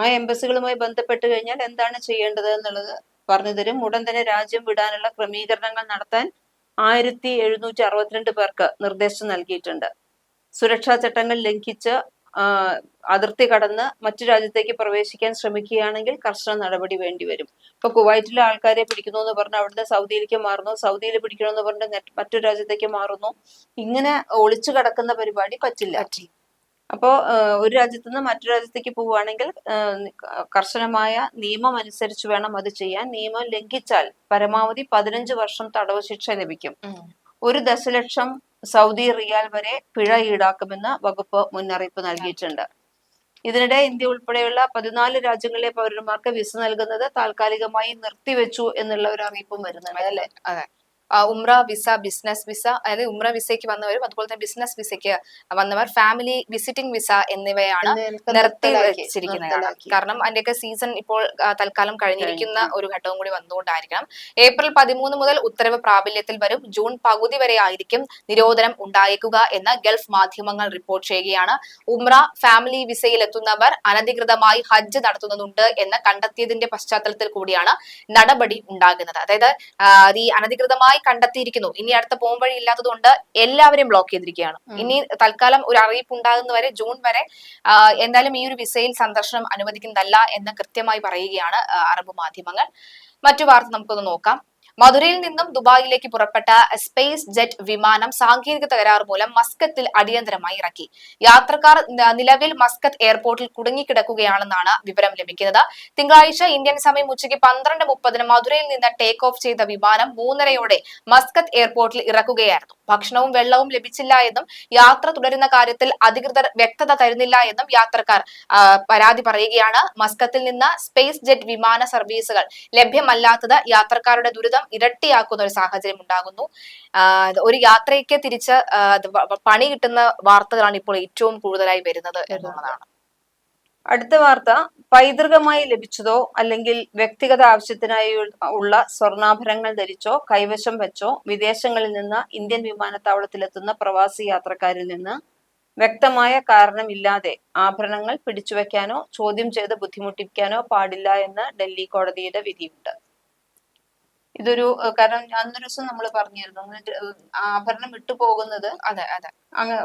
ആ എംബസികളുമായി ബന്ധപ്പെട്ട് കഴിഞ്ഞാൽ എന്താണ് ചെയ്യേണ്ടത് എന്നുള്ളത് പറഞ്ഞു തരും ഉടൻ തന്നെ രാജ്യം വിടാനുള്ള ക്രമീകരണങ്ങൾ നടത്താൻ ആയിരത്തി എഴുന്നൂറ്റി അറുപത്തിരണ്ട് പേർക്ക് നിർദ്ദേശം നൽകിയിട്ടുണ്ട്. സുരക്ഷാ ചട്ടങ്ങൾ ലംഘിച്ച് അതിർത്തി കടന്ന് മറ്റു രാജ്യത്തേക്ക് പ്രവേശിക്കാൻ ശ്രമിക്കുകയാണെങ്കിൽ കർശന നടപടി വേണ്ടിവരും. ഇപ്പൊ കുവൈറ്റിലെ ആൾക്കാരെ പിടിക്കുന്നു എന്ന് പറഞ്ഞ് അവിടുന്ന് സൗദിയിലേക്ക് മാറുന്നു. സൗദിയിൽ പിടിക്കണമെന്ന് പറഞ്ഞ് മറ്റു രാജ്യത്തേക്ക് മാറുന്നു. ഇങ്ങനെ ഒളിച്ചു കടക്കുന്ന പരിപാടി പറ്റില്ല. അപ്പോ ഒരു രാജ്യത്ത് നിന്ന് മറ്റു രാജ്യത്തേക്ക് പോവുകയാണെങ്കിൽ കർശനമായ നിയമം അനുസരിച്ച് വേണം അത് ചെയ്യാൻ. നിയമം ലംഘിച്ചാൽ പരമാവധി പതിനഞ്ച് വർഷം തടവ് ശിക്ഷ ലഭിക്കും. ഒരു ദശലക്ഷം സൗദി റിയാൽ വരെ പിഴ ഈടാക്കുമെന്ന് വകുപ്പ് മുന്നറിയിപ്പ് നൽകിയിട്ടുണ്ട്. ഇതിനിടെ ഇന്ത്യ ഉൾപ്പെടെയുള്ള പതിനാല് രാജ്യങ്ങളിലെ പൗരന്മാർക്ക് വിസ നൽകുന്നത് താൽക്കാലികമായി നിർത്തിവെച്ചു എന്നുള്ള ഒരു അറിയിപ്പും വരുന്നുണ്ട് അല്ലെ? അതെ. ഉംറ വിസ ബിസിനസ് വിസ അതായത് ഉംറ വിസയ്ക്ക് വന്നവരും അതുപോലെ തന്നെ ബിസിനസ് വിസയ്ക്ക് വന്നവർ ഫാമിലി വിസിറ്റിംഗ് വിസ എന്നിവയാണ് നിർത്തി വെച്ചിരിക്കുന്നത്. കാരണം അതിന്റെയൊക്കെ സീസൺ ഇപ്പോൾ തൽക്കാലം കഴിഞ്ഞിരിക്കുന്ന ഒരു ഘട്ടവും കൂടി വന്നുകൊണ്ടായിരിക്കണം. ഏപ്രിൽ പതിമൂന്ന് മുതൽ ഉത്തരവ് പ്രാബല്യത്തിൽ വരും. ജൂൺ പകുതി വരെ ആയിരിക്കും നിരോധനം ഉണ്ടായേക്കുക എന്ന് ഗൾഫ് മാധ്യമങ്ങൾ റിപ്പോർട്ട് ചെയ്യുകയാണ്. ഉംറ ഫാമിലി വിസയിൽ എത്തുന്നവർ അനധികൃതമായി ഹജ്ജ് നടത്തുന്നുണ്ട് എന്ന് കണ്ടെത്തിയതിന്റെ പശ്ചാത്തലത്തിൽ കൂടിയാണ് നടപടി ഉണ്ടാകുന്നത്. അതായത് ഈ അനധികൃതമായി പൂർണമായി കണ്ടെത്തിയിരിക്കുന്നു. ഇനി അടുത്ത പോംവഴി ഇല്ലാത്തതുകൊണ്ട് എല്ലാവരെയും ബ്ലോക്ക് ചെയ്തിരിക്കുകയാണ്. ഇനി തൽക്കാലം ഒരു അറിയിപ്പ് ഉണ്ടാകുന്നവരെ ജൂൺ വരെ എന്തായാലും ഈ ഒരു വിസയിൽ സന്ദർശനം അനുവദിക്കുന്നതല്ല എന്ന് കൃത്യമായി പറയുകയാണ് അറബ് മാധ്യമങ്ങൾ. മറ്റു വാർത്ത നമുക്കൊന്ന് നോക്കാം. മധുരയിൽ നിന്നും ദുബായിലേക്ക് പുറപ്പെട്ട സ്പേസ് ജെറ്റ് വിമാനം സാങ്കേതിക തകരാറ് മൂലം മസ്കത്തിൽ അടിയന്തരമായി ഇറക്കി. യാത്രക്കാർ നിലവിൽ മസ്കത്ത് എയർപോർട്ടിൽ കുടുങ്ങിക്കിടക്കുകയാണെന്നാണ് വിവരം ലഭിക്കുന്നത്. തിങ്കളാഴ്ച ഇന്ത്യൻ സമയം ഉച്ചയ്ക്ക് പന്ത്രണ്ട് മുപ്പതിന് മധുരയിൽ നിന്ന് ടേക്ക് ഓഫ് ചെയ്ത വിമാനം മൂന്നരയോടെ മസ്കത്ത് എയർപോർട്ടിൽ ഇറക്കുകയായിരുന്നു. ഭക്ഷണവും വെള്ളവും ലഭിച്ചില്ല എന്നും യാത്ര തുടരുന്ന കാര്യത്തിൽ അധികൃതർ വ്യക്തത തരുന്നില്ല എന്നും യാത്രക്കാർ പരാതി പറയുകയാണ്. മസ്കത്തിൽ നിന്ന് സ്പേസ് ജെറ്റ് വിമാന സർവീസുകൾ ലഭ്യമല്ലാത്തത് യാത്രക്കാരുടെ ദുരിതം ഇരട്ടിയാക്കുന്ന ഒരു സാഹചര്യം ഉണ്ടാകുന്നു. ഒരു യാത്രയ്ക്ക് തിരിച്ച് പണി കിട്ടുന്ന വാർത്തകളാണ് ഇപ്പോൾ ഏറ്റവും കൂടുതലായി വരുന്നത് എന്നുള്ളതാണ്. അടുത്ത വാർത്ത പൈതൃകമായി ലഭിച്ചതോ അല്ലെങ്കിൽ വ്യക്തിഗത ആവശ്യത്തിനായി ഉള്ള സ്വർണാഭരണങ്ങൾ ധരിച്ചോ കൈവശം വെച്ചോ വിദേശങ്ങളിൽ നിന്ന് ഇന്ത്യൻ വിമാനത്താവളത്തിലെത്തുന്ന പ്രവാസി യാത്രക്കാരിൽ നിന്ന് വ്യക്തമായ കാരണമില്ലാതെ ആഭരണങ്ങൾ പിടിച്ചുവെക്കാനോ ചോദ്യം ചെയ്ത് ബുദ്ധിമുട്ടിപ്പിക്കാനോ പാടില്ല എന്ന് ഡൽഹി കോടതിയുടെ വിധിയുണ്ട്. ഇതൊരു കാരണം അന്നൊരു ദിവസം നമ്മൾ പറഞ്ഞിരുന്നു ആഭരണം വിട്ടു പോകുന്നത് അതെ അതെ.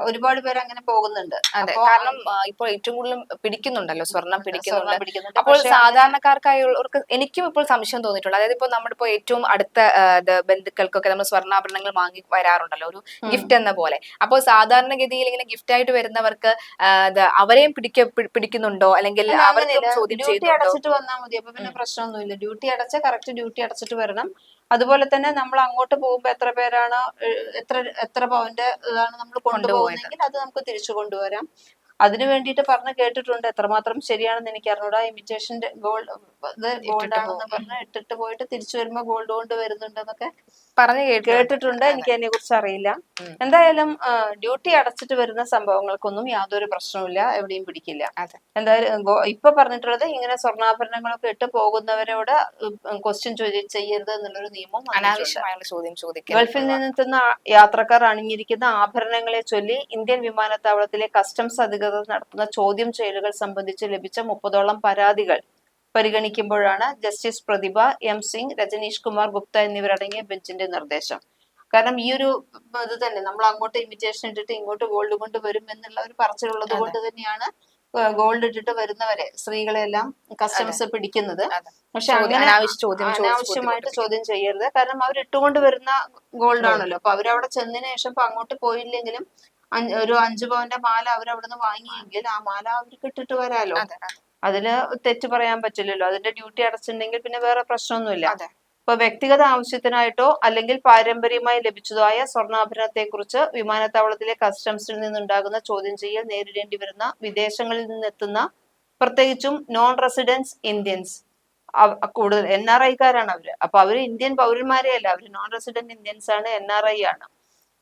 ഒരുപാട് പേര് അങ്ങനെ പോകുന്നുണ്ട്. അതെ കാരണം ഇപ്പോൾ ഏറ്റവും കൂടുതലും പിടിക്കുന്നുണ്ടല്ലോ സ്വർണം പിടിക്കുന്നുണ്ട്. അപ്പോൾ സാധാരണക്കാർക്കായുള്ളവർക്ക് എനിക്കും ഇപ്പോൾ സംശയം തോന്നിയിട്ടുണ്ട് അതായത് ഇപ്പോൾ നമ്മളിപ്പോ ഏറ്റവും അടുത്ത ബന്ധുക്കൾക്കൊക്കെ നമ്മൾ സ്വർണാഭരണങ്ങൾ വാങ്ങി വരാറുണ്ടല്ലോ ഒരു ഗിഫ്റ്റ് എന്ന പോലെ. അപ്പോൾ സാധാരണഗതിയിൽ ഇങ്ങനെ ഗിഫ്റ്റ് ആയിട്ട് വരുന്നവർക്ക് അവരെയും പിടിക്ക പിടിക്കുന്നുണ്ടോ? അല്ലെങ്കിൽ അങ്ങനെയല്ല. ചോദ്യം ഡ്യൂട്ടി അടച്ചിട്ട് വന്നാൽ മതി. അപ്പൊ പിന്നെ പ്രശ്നമൊന്നുമില്ല. ഡ്യൂട്ടി അടച്ച കറക്റ്റ് ഡ്യൂട്ടി അടച്ചിട്ട് വരണം. അതുപോലെ തന്നെ നമ്മൾ അങ്ങോട്ട് പോകുമ്പോൾ എത്ര പേരാണ് എത്ര എത്ര പവന്റെ ഇതാണ് നമ്മൾ കൊണ്ടുപോകുന്നതെങ്കിൽ അത് നമുക്ക് തിരിച്ചു കൊണ്ടുവരാം. അതിനു വേണ്ടിയിട്ട് പറഞ്ഞ് കേട്ടിട്ടുണ്ട്. എത്രമാത്രം ശരിയാണെന്ന് എനിക്ക് അറിഞ്ഞൂടാ ഇമിറ്റേഷന്റെ ഗോൾഡ് ഇത് ഗോൾഡ് ആണെന്ന് പറഞ്ഞ് ഇട്ടിട്ട് പോയിട്ട് തിരിച്ചു വരുമ്പോ ഗോൾഡ് കൊണ്ട് വരുന്നുണ്ടെന്നൊക്കെ പറഞ്ഞു കേട്ടിട്ടുണ്ട്. എനിക്ക് അതിനെ കുറിച്ച് അറിയില്ല എന്തായാലും ഡ്യൂട്ടി അടച്ചിട്ട് വരുന്ന സംഭവങ്ങൾക്കൊന്നും യാതൊരു പ്രശ്നവുമില്ല. എവിടെയും പിടിക്കില്ല. എന്തായാലും ഇപ്പൊ പറഞ്ഞിട്ടുള്ളത് ഇങ്ങനെ സ്വർണാഭരണങ്ങളൊക്കെ ഇട്ട് പോകുന്നവരോട് ക്വസ്റ്റ്യൻ ചെയ്യരുത് എന്നുള്ളൊരു നിയമം. അനാവശ്യമായുള്ള ചോദ്യം ചോദിക്കും ഗൾഫിൽ നിന്നെത്തുന്ന യാത്രക്കാർ അണിഞ്ഞിരിക്കുന്ന ആഭരണങ്ങളെ ചൊല്ലി ഇന്ത്യൻ വിമാനത്താവളത്തിലെ കസ്റ്റംസ് അധികൃതർ നടത്തുന്ന ചോദ്യം ചെയ്യലുകൾ സംബന്ധിച്ച് ലഭിച്ച മുപ്പതോളം പരാതികൾ പരിഗണിക്കുമ്പോഴാണ് ജസ്റ്റിസ് പ്രതിഭ എം സിംഗ് രജനീഷ് കുമാർ ഗുപ്ത എന്നിവരടങ്ങിയ ബെഞ്ചിന്റെ നിർദ്ദേശം. കാരണം ഈ ഒരു ഇത് തന്നെ നമ്മൾ അങ്ങോട്ട് ഇമിറ്റേഷൻ ഇട്ടിട്ട് ഇങ്ങോട്ട് ഗോൾഡ് കൊണ്ട് വരും എന്നുള്ള ഒരു പറച്ചിലുള്ളത് കൊണ്ട് തന്നെയാണ് ഗോൾഡ് ഇട്ടിട്ട് വരുന്നവരെ സ്ത്രീകളെല്ലാം കസ്റ്റംസ് പിടിക്കുന്നത്. പക്ഷെ അങ്ങനെ അനാവശ്യമായിട്ട് ചോദ്യം ചെയ്യരുത്. കാരണം അവർ ഇട്ടുകൊണ്ട് വരുന്ന ഗോൾഡ് ആണല്ലോ. അപ്പൊ അവരവിടെ ചെന്നതിന് ശേഷം ഇപ്പൊ അങ്ങോട്ട് പോയില്ലെങ്കിലും ഒരു അഞ്ചു പവന്റെ മാല അവരവിടുന്ന് വാങ്ങിയെങ്കിൽ ആ മാല അവർക്ക് ഇട്ടിട്ട് വരാലോ. അതെ അതെ. അതിൽ തെറ്റ് പറയാൻ പറ്റില്ലല്ലോ. അതിന്റെ ഡ്യൂട്ടി അടച്ചിട്ടുണ്ടെങ്കിൽ പിന്നെ വേറെ പ്രശ്നമൊന്നുമില്ല. ഇപ്പൊ വ്യക്തിഗത ആവശ്യത്തിനായിട്ടോ അല്ലെങ്കിൽ പാരമ്പര്യമായി ലഭിച്ചതായ ആയ സ്വർണാഭരണത്തെ കുറിച്ച് വിമാനത്താവളത്തിലെ കസ്റ്റംസിൽ നിന്നുണ്ടാകുന്ന ചോദ്യം ചെയ്യൽ നേരിടേണ്ടി വരുന്ന വിദേശങ്ങളിൽ നിന്നെത്തുന്ന പ്രത്യേകിച്ചും നോൺ റെസിഡൻസ് ഇന്ത്യൻസ് കൂടുതൽ എൻ ആർ ഐക്കാരാണ് അവർ. അപ്പൊ അവർ ഇന്ത്യൻ പൗരന്മാരെ അല്ല അവർ നോൺ റെസിഡന്റ് ഇന്ത്യൻസ് ആണ് എൻ ആർ ഐ ആണ്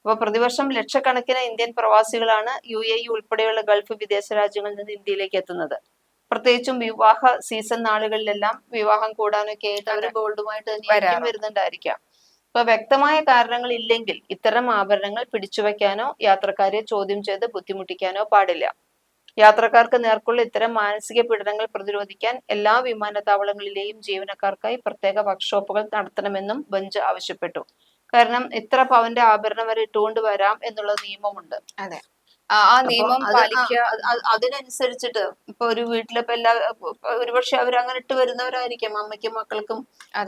അപ്പൊ പ്രതിവർഷം ലക്ഷക്കണക്കിന് ഇന്ത്യൻ പ്രവാസികളാണ് യു എ ഇ ഉൾപ്പെടെയുള്ള ഗൾഫ് വിദേശ രാജ്യങ്ങളിൽ നിന്ന് ഇന്ത്യയിലേക്ക് എത്തുന്നത്. പ്രത്യേകിച്ചും വിവാഹ സീസൺ നാളുകളിലെല്ലാം വിവാഹം കൂടാനൊക്കെ ആയിട്ട് അവർ ഗോൾഡുമായിട്ട് തന്നെ വരുന്നുണ്ടായിരിക്കാം. അപ്പൊ വ്യക്തമായ കാരണങ്ങൾ ഇല്ലെങ്കിൽ ഇത്തരം ആഭരണങ്ങൾ പിടിച്ചുവെക്കാനോ യാത്രക്കാരെ ചോദ്യം ചെയ്ത് ബുദ്ധിമുട്ടിക്കാനോ പാടില്ല. യാത്രക്കാർക്ക് നേർക്കുള്ള ഇത്തരം മാനസിക പീഡനങ്ങൾ പ്രതിരോധിക്കാൻ എല്ലാ വിമാനത്താവളങ്ങളിലെയും ജീവനക്കാർക്കായി പ്രത്യേക വർക്ക്ഷോപ്പുകൾ നടത്തണമെന്നും ബെഞ്ച് ആവശ്യപ്പെട്ടു. കാരണം എത്ര പവന്റെ ആഭരണം വരെ ഇട്ടുകൊണ്ട് വരാം എന്നുള്ള നിയമമുണ്ട്. അതെ. ആ നിയമം പാലിക്കുക അതിനനുസരിച്ചിട്ട് ഇപ്പൊ ഒരു വീട്ടിലിപ്പോ എല്ലാ ഒരുപക്ഷെ അവർ അങ്ങനെ ഇട്ട് വരുന്നവരായിരിക്കും. അമ്മയ്ക്കും മക്കൾക്കും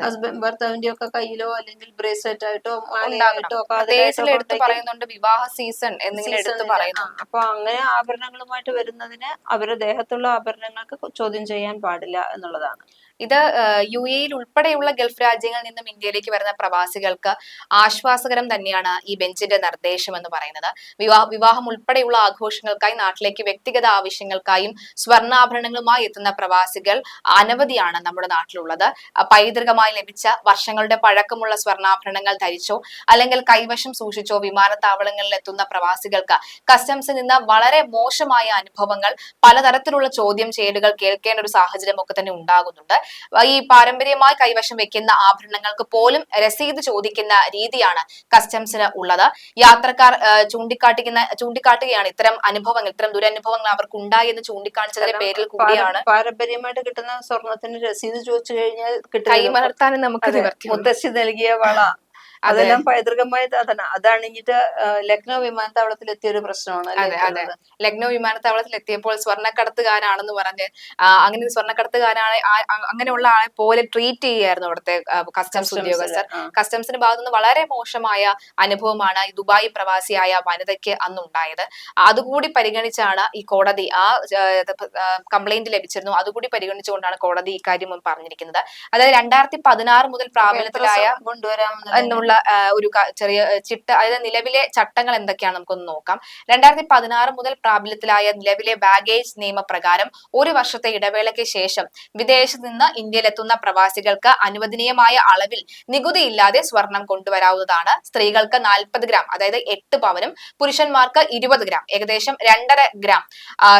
ഹസ്ബൻഡ് ഭർത്താവിന്റെ ഒക്കെ കയ്യിലോ അല്ലെങ്കിൽ ബ്രേസ്ലെറ്റ് ആയിട്ടോ ആയിട്ടോ മാലയായിട്ടോ എടുത്ത് പറയുന്നുണ്ട് വിവാഹ സീസൺ എന്നിങ്ങനെ എടുത്ത് പറയുന്നു അപ്പൊ അങ്ങനെ ആഭരണങ്ങളുമായിട്ട് വരുന്നതിന് അവരുടെ ദേഹത്തുള്ള ആഭരണങ്ങൾക്ക് ചോദ്യം ചെയ്യാൻ പാടില്ല എന്നുള്ളതാണ്. ഇത് യു എയിൽ ഉൾപ്പെടെയുള്ള ഗൾഫ് രാജ്യങ്ങളിൽ നിന്നും ഇന്ത്യയിലേക്ക് വരുന്ന പ്രവാസികൾക്ക് ആശ്വാസകരം തന്നെയാണ് ഈ ബെഞ്ചിന്റെ നിർദ്ദേശം എന്ന് പറയുന്നത്. വിവാഹ വിവാഹം ഉൾപ്പെടെയുള്ള ആഘോഷങ്ങൾക്കായി നാട്ടിലേക്ക് വ്യക്തിഗത ആവശ്യങ്ങൾക്കായും സ്വർണാഭരണങ്ങളുമായി എത്തുന്ന പ്രവാസികൾ അനവധിയാണ് നമ്മുടെ നാട്ടിലുള്ളത്. പൈതൃകമായി ലഭിച്ച വർഷങ്ങളുടെ പഴക്കമുള്ള സ്വർണാഭരണങ്ങൾ ധരിച്ചോ അല്ലെങ്കിൽ കൈവശം സൂക്ഷിച്ചോ വിമാനത്താവളങ്ങളിൽ എത്തുന്ന പ്രവാസികൾക്ക് കസ്റ്റംസിൽ നിന്ന് വളരെ മോശമായ അനുഭവങ്ങൾ പലതരത്തിലുള്ള ചോദ്യം ചെയ്യലുകൾ കേൾക്കേണ്ട ഒരു സാഹചര്യം ഒക്കെ തന്നെ ഉണ്ടാകുന്നുണ്ട്. ഈ പാരമ്പര്യമായി കൈവശം വെക്കുന്ന ആഭരണങ്ങൾക്ക് പോലും രസീത് ചോദിക്കുന്ന രീതിയാണ് കസ്റ്റംസിന് ഉള്ളത്. യാത്രക്കാർ ചൂണ്ടിക്കാട്ടിക്കുന്ന ചൂണ്ടിക്കാട്ടുകയാണ് ഇത്തരം അനുഭവങ്ങൾ ഇത്തരം ദുരനുഭവങ്ങൾ അവർക്ക് ഉണ്ടായി എന്ന് ചൂണ്ടിക്കാണിച്ചതിന്റെ പേരിൽ കൂടിയാണ്. പാര- പാരമ്പര്യമായിട്ട് കിട്ടുന്ന സ്വർണത്തിന് രസീത് ചോദിച്ചു കഴിഞ്ഞാൽ കൈമലർത്താനും നമുക്ക് മുത്തശ്ശി നൽകിയ വള. അതെല്ലാം പൈതൃകമായ അതാണ് അതണിഞ്ഞിട്ട് ലക്നൗ വിമാനത്താവളത്തിൽ എത്തിയ ഒരു പ്രശ്നമാണ് അതെ, അതെ. ലക്നൗ വിമാനത്താവളത്തിൽ എത്തിയപ്പോൾ സ്വർണക്കടത്തുകാരാണെന്ന് പറഞ്ഞ് അങ്ങനെ സ്വർണക്കടത്തുകാരാണ് അങ്ങനെയുള്ള ആളെ പോലെ ട്രീറ്റ് ചെയ്യായിരുന്നു അവിടുത്തെ കസ്റ്റംസ് ഉദ്യോഗസ്ഥർ. കസ്റ്റംസിന് ഭാഗത്തുനിന്ന് ഭാഗത്തു നിന്ന് വളരെ മോശമായ അനുഭവമാണ് ഈ ദുബായ് പ്രവാസിയായ വനിതയ്ക്ക് അന്നുണ്ടായത്. അതുകൂടി പരിഗണിച്ചാണ് ഈ കോടതി ആ കംപ്ലൈന്റ് ലഭിച്ചിരുന്നു. അതുകൂടി പരിഗണിച്ചുകൊണ്ടാണ് കോടതി ഇക്കാര്യം പറഞ്ഞിരിക്കുന്നത്. അതായത് രണ്ടായിരത്തി പതിനാറ് മുതൽ പ്രാബല്യത്തിലായ കൊണ്ടുവരാം എന്നുള്ള ആ, ഒരു ചെറിയ ചിട്ട് അതായത് നിലവിലെ ചട്ടങ്ങൾ എന്തൊക്കെയാണ് നമുക്കൊന്ന് നോക്കാം. രണ്ടായിരത്തി പതിനാറ് മുതൽ പ്രാബല്യത്തിലായ നിലവിലെ ബാഗേജ് നിയമപ്രകാരം ഒരു വർഷത്തെ ഇടവേളയ്ക്ക് ശേഷം വിദേശത്ത് നിന്ന് ഇന്ത്യയിലെത്തുന്ന പ്രവാസികൾക്ക് അനുവദനീയമായ അളവിൽ നികുതി ഇല്ലാതെ സ്വർണം കൊണ്ടുവരാവുന്നതാണ്. സ്ത്രീകൾക്ക് നാൽപ്പത് ഗ്രാം അതായത് എട്ട് പവനും പുരുഷന്മാർക്ക് ഇരുപത് ഗ്രാം ഏകദേശം രണ്ടര ഗ്രാം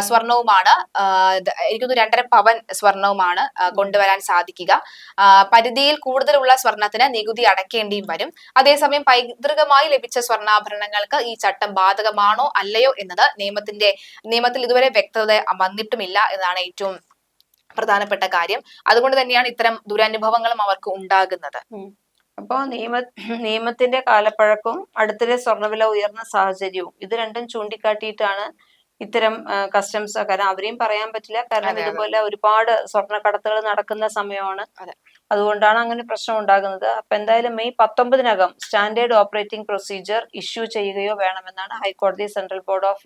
സ്വർണവുമാണ് ആ, ഇത് എനിക്ക് തോന്നുന്നു രണ്ടര പവൻ സ്വർണവുമാണ് കൊണ്ടുവരാൻ സാധിക്കുക. പരിധിയിൽ കൂടുതലുള്ള സ്വർണത്തിന് നികുതി അടയ്ക്കേണ്ടിയും വരും. അതേസമയം പൈതൃകമായി ലഭിച്ച സ്വർണാഭരണങ്ങൾക്ക് ഈ ചട്ടം ബാധകമാണോ അല്ലയോ എന്നത് നിയമത്തിന്റെ നിയമത്തിൽ ഇതുവരെ വ്യക്തത വന്നിട്ടുമില്ല എന്നാണ് ഏറ്റവും പ്രധാനപ്പെട്ട കാര്യം. അതുകൊണ്ട് തന്നെയാണ് ഇത്തരം ദുരനുഭവങ്ങളും അവർക്ക് ഉണ്ടാകുന്നത്. അപ്പോ നിയമ നിയമത്തിന്റെ കാലപ്പഴക്കവും അടുത്തിടെ സ്വർണവില ഉയർന്ന സാഹചര്യവും ഇത് രണ്ടും ചൂണ്ടിക്കാട്ടിയിട്ടാണ് ഇത്തരം കസ്റ്റംസ് കാരണം അവരെയും പറയാൻ പറ്റില്ല. കാരണം. ഇതുപോലെ ഒരുപാട് സ്വർണക്കടത്തുകൾ നടക്കുന്ന സമയമാണ് അതെ. അതുകൊണ്ടാണ് അങ്ങനെ പ്രശ്നം ഉണ്ടാകുന്നത്. അപ്പൊ എന്തായാലും മെയ് പത്തൊമ്പതിനകം സ്റ്റാൻഡേർഡ് ഓപ്പറേറ്റിംഗ് പ്രൊസീജിയർ ഇഷ്യൂ ചെയ്യുകയോ വേണമെന്നാണ് ഹൈക്കോടതി central board of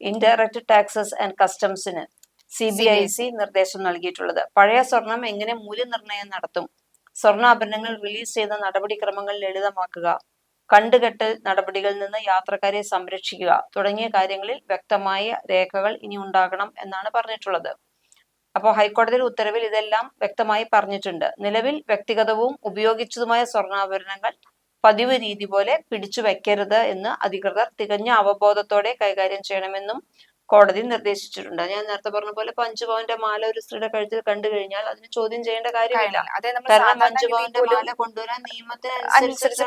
indirect taxes and കസ്റ്റംസിന് C B I C നിർദ്ദേശം നൽകിയിട്ടുള്ളത്. പഴയ സ്വർണം എങ്ങനെ മൂല്യനിർണയം നടത്തും? സ്വർണാഭരണങ്ങൾ റിലീസ് ചെയ്ത നടപടിക്രമങ്ങൾ ലളിതമാക്കുക. കണ്ടുകെട്ട് നടപടികളിൽ നിന്ന് യാത്രക്കാരെ സംരക്ഷിക്കുക തുടങ്ങിയ കാര്യങ്ങളിൽ വ്യക്തമായ രേഖകൾ ഇനി ഉണ്ടാകണം എന്നാണ് പറഞ്ഞിട്ടുള്ളത്. അപ്പോൾ ഹൈക്കോടതിയുടെ ഉത്തരവിൽ ഇതെല്ലാം വ്യക്തമായി പറഞ്ഞിട്ടുണ്ട്. നിലവിൽ വ്യക്തിഗതവും ഉപയോഗിച്ചതുമായ സ്വർണാഭരണങ്ങൾ പതിവ് രീതി പോലെ പിടിച്ചു വെക്കരുത് എന്ന് അധികൃതർ തികഞ്ഞ അവബോധത്തോടെ കൈകാര്യം ചെയ്യണമെന്നും കോടതി നിർദ്ദേശിച്ചിട്ടുണ്ട്. ഞാൻ നേരത്തെ പറഞ്ഞ പോലെ ഇപ്പൊ അഞ്ചു പവന്റെ മാല ഒരു സ്ത്രീയുടെ കഴുത്തിൽ കണ്ടു കഴിഞ്ഞാൽ അതിന് ചോദ്യം ചെയ്യേണ്ട കാര്യമില്ല. കാരണം സാധാരണഗതിയിൽ പവന്റെ മാല കൊണ്ടുവരാൻ നിയമത്തിനനുസരിച്ച്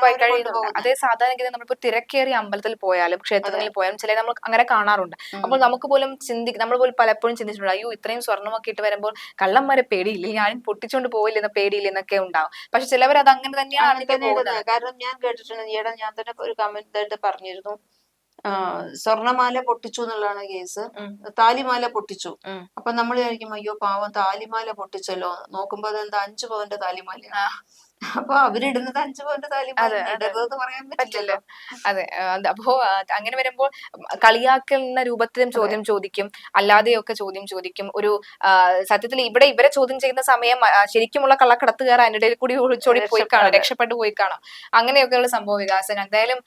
അതേ സാധാരണഗതി നമ്മൾ തിരക്കേറിയ അമ്പലത്തിൽ പോയാലും ക്ഷേത്രങ്ങളിൽ പോയാലും ചില നമ്മൾ അങ്ങനെ കാണാറുണ്ട്. അപ്പോൾ നമുക്ക് പോലും ചിന്തി നമ്മൾ പോലും പലപ്പോഴും ചിന്തിച്ചിട്ടുണ്ട് അയ്യോ ഇത്രയും സ്വർണമൊക്കെ ഇട്ട് വരുമ്പോൾ കള്ളന്മാരെ പേടിയില്ല? ഞാനും പൊട്ടിച്ചോണ്ട് പോയില്ല എന്ന പേടിയില്ല? എന്നൊക്കെ ഉണ്ടാവും. പക്ഷെ ചിലവർ അത് അങ്ങനെ തന്നെയാണ്. കാരണം ഞാൻ കേട്ടിട്ടുണ്ട് ഈയിടെ ഞാൻ തന്നെ ഒരു കമന്റ് ആയിട്ട് പറഞ്ഞിരുന്നു. ആ, സ്വർണമാല പൊട്ടിച്ചു എന്നുള്ളതാണ് കേസ്. താലിമാല പൊട്ടിച്ചു. അപ്പൊ നമ്മൾ വിചാരിക്കും അയ്യോ പാവം താലിമാല പൊട്ടിച്ചല്ലോ. നോക്കുമ്പോ അതെന്താ അഞ്ചു പവന്റെ താലിമാല. അപ്പൊ അവരിടുന്നത് അഞ്ചു പോയിന്റ്. ഇടരുതെന്ന് പറയാൻ പറ്റില്ലല്ലോ. അതെ അപ്പോ അങ്ങനെ വരുമ്പോൾ കളിയാക്കുന്ന രൂപത്തിലും ചോദ്യം ചോദിക്കും. അല്ലാതെയൊക്കെ ചോദ്യം ചോദിക്കും. ഒരു സത്യത്തിൽ ഇവിടെ ഇവരെ ചോദ്യം ചെയ്യുന്ന സമയം ശരിക്കുമുള്ള കള്ളക്കടത്തുകാർ അതിനിടയിൽ കൂടി ഒളിച്ചോടി പോയി കാണും രക്ഷപ്പെട്ടു. പോയി കാണും. അങ്ങനെയൊക്കെയുള്ള സംഭവ വികാസം. എന്തായാലും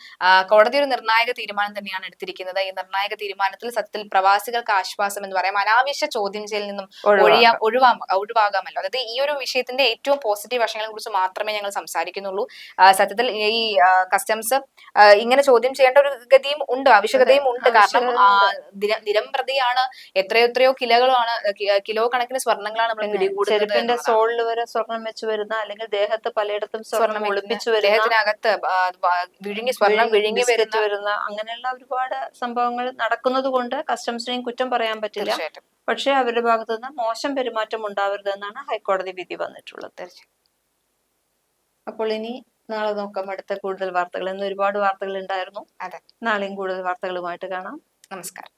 കോടതി ഒരു നിർണായക തീരുമാനം തന്നെയാണ് എടുത്തിരിക്കുന്നത്. ഈ നിർണായക തീരുമാനത്തിൽ സത്യത്തിൽ പ്രവാസികൾക്ക് ആശ്വാസം എന്ന് പറയാം. അനാവശ്യ ചോദ്യം ചെയ്യലിൽ നിന്നും ഒഴിയാ ഒഴിവാ ഒഴിവാകാമല്ലോ. അതായത് ഈ ഒരു വിഷയത്തിന്റെ ഏറ്റവും പോസിറ്റീവ് വശങ്ങളെ കുറിച്ച് മാത്രമേ ഞങ്ങൾ സംസാരിക്കുന്നുള്ളൂ. സത്യത്തിൽ ഈ കസ്റ്റംസ് ഇങ്ങനെ ചോദ്യം ചെയ്യേണ്ട ഒരു ഗതിയും ഉണ്ട് ആവശ്യകതയും ഉണ്ട്. കാരണം ദിനം പ്രതിയാണ് എത്രയോ എത്രയോ കിലോകളാണ് കിലോ കണക്കിന് സ്വർണങ്ങളാണ് നമ്മൾ പിടികൂടുന്നത് സോളിൽ വരെ സ്വർണം വെച്ച് വരുന്ന അല്ലെങ്കിൽ ദേഹത്ത് പലയിടത്തും സ്വർണം ഒളിപ്പിച്ചു വരുന്ന ദേഹത്തിനകത്ത് വിഴുങ്ങി സ്വർണം വിഴുങ്ങി വരുത്തി വരുന്ന വരുന്ന അങ്ങനെയുള്ള ഒരുപാട് സംഭവങ്ങൾ നടക്കുന്നത് കൊണ്ട് കസ്റ്റംസിനെയും കുറ്റം പറയാൻ പറ്റില്ല. പക്ഷേ അവരുടെ ഭാഗത്തുനിന്ന് മോശം പെരുമാറ്റം ഉണ്ടാവരുതെന്നാണ് ഹൈക്കോടതി വിധി വന്നിട്ടുള്ളത്. തീർച്ചയായും അപ്പോൾ ഇനി നാളെ നോക്കാം അടുത്ത കൂടുതൽ വാർത്തകൾ. ഇന്ന് ഒരുപാട് വാർത്തകൾ ഉണ്ടായിരുന്നു. അതെ. നാളെയും കൂടുതൽ വാർത്തകളുമായിട്ട് കാണാം. നമസ്കാരം.